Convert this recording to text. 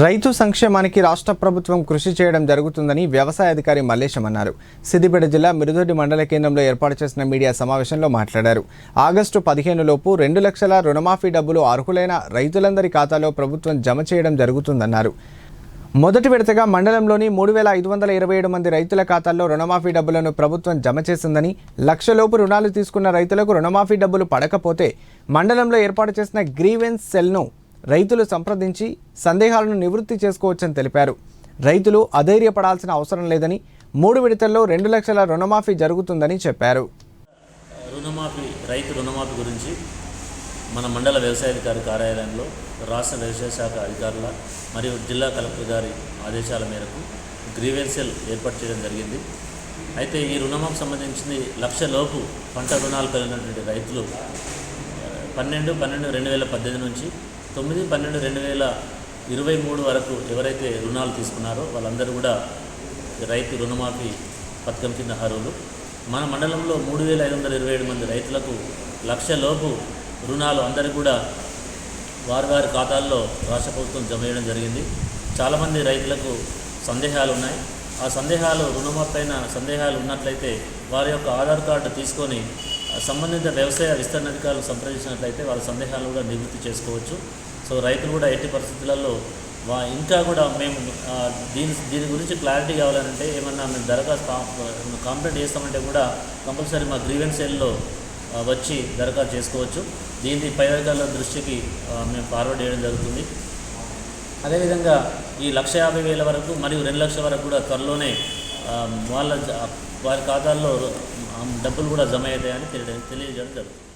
రైతు సంక్షేమానికి రాష్ట్ర ప్రభుత్వం కృషి చేయడం జరుగుతుందని వ్యవసాయ అధికారి మల్లేశం అన్నారు. సిద్దిపేట జిల్లా మిరుదొడ్డి మండల కేంద్రంలో ఏర్పాటు చేసిన మీడియా సమావేశంలో మాట్లాడారు. ఆగస్టు పదిహేను లోపు రెండు లక్షల రుణమాఫీ డబ్బులు అర్హులైన రైతులందరి ఖాతాలో ప్రభుత్వం జమ చేయడం జరుగుతుందన్నారు. మొదటి విడతగా మండలంలోని మూడు వేల ఐదు వందల ఇరవై ఏడు మంది రైతుల ఖాతాల్లో రుణమాఫీ డబ్బులను ప్రభుత్వం జమ చేసిందని లక్షలోపు రుణాలు తీసుకున్న రైతులకు రుణమాఫీ డబ్బులు పడకపోతే మండలంలో ఏర్పాటు చేసిన గ్రీవెన్స్ సెల్ను రైతులు సంప్రదించి సందేహాలను నివృత్తి చేసుకోవచ్చని తెలిపారు. రైతులు అధైర్యపడాల్సిన అవసరం లేదని మూడు విడతల్లో రెండు లక్షల రుణమాఫీ జరుగుతుందని చెప్పారు. రుణమాఫీ రైతు రుణమాఫీ గురించి మన మండల వ్యవసాయాధికారి కార్యాలయంలో రాష్ట్ర వ్యవసాయ శాఖ అధికారుల మరియు జిల్లా కలెక్టర్ గారి ఆదేశాల మేరకు గ్రీవెన్సెల్ ఏర్పాటు చేయడం జరిగింది. అయితే ఈ రుణమాఫీ సంబంధించింది లక్షలోపు పంట రుణాలు కలిగినటువంటి రైతులు పన్నెండు పన్నెండు రెండు వేల పద్దెనిమిది నుంచి తొమ్మిది పన్నెండు రెండు వేల ఇరవై మూడు వరకు ఎవరైతే రుణాలు తీసుకున్నారో వాళ్ళందరూ కూడా రైతు రుణమాఫీ పథకం కింద అర్హులు. మన మండలంలో మూడు వేల ఐదు వందల ఇరవై ఏడు మంది రైతులకు లక్షలోపు రుణాలు అందరికీ కూడా వారి వారి ఖాతాల్లో రాష్ట్ర ప్రభుత్వం జమ చేయడం జరిగింది. చాలామంది రైతులకు సందేహాలు ఉన్నాయి. ఆ సందేహాలు రుణమాపైన సందేహాలు ఉన్నట్లయితే వారి యొక్క ఆధార్ కార్డు తీసుకొని సంబంధిత వ్యవసాయ విస్తరణ అధికారులు సంప్రదించినట్లయితే వాళ్ళ సందేహాలు కూడా నివృత్తి చేసుకోవచ్చు. సో రైతులు కూడా ఎట్టి పరిస్థితులలో వా ఇంకా కూడా మేము దీని దీని గురించి క్లారిటీ కావాలంటే ఏమన్నా మేము దరఖాస్తు కంప్లైంట్ చేస్తామంటే కూడా కంపల్సరీ మా గ్రీవెన్స్ సెల్లో వచ్చి దరఖాస్తు చేసుకోవచ్చు. దీన్ని పై అధికారుల దృష్టికి మేము ఫార్వర్డ్ చేయడం జరుగుతుంది. అదేవిధంగా ఈ లక్ష యాభై వేల వరకు మరియు రెండు లక్షల వరకు కూడా త్వరలోనే వాళ్ళ వారి ఖాతాల్లో డబ్బులు కూడా జమ అవుతాయని తెలియ తెలియజేయడం జరుగుతుంది.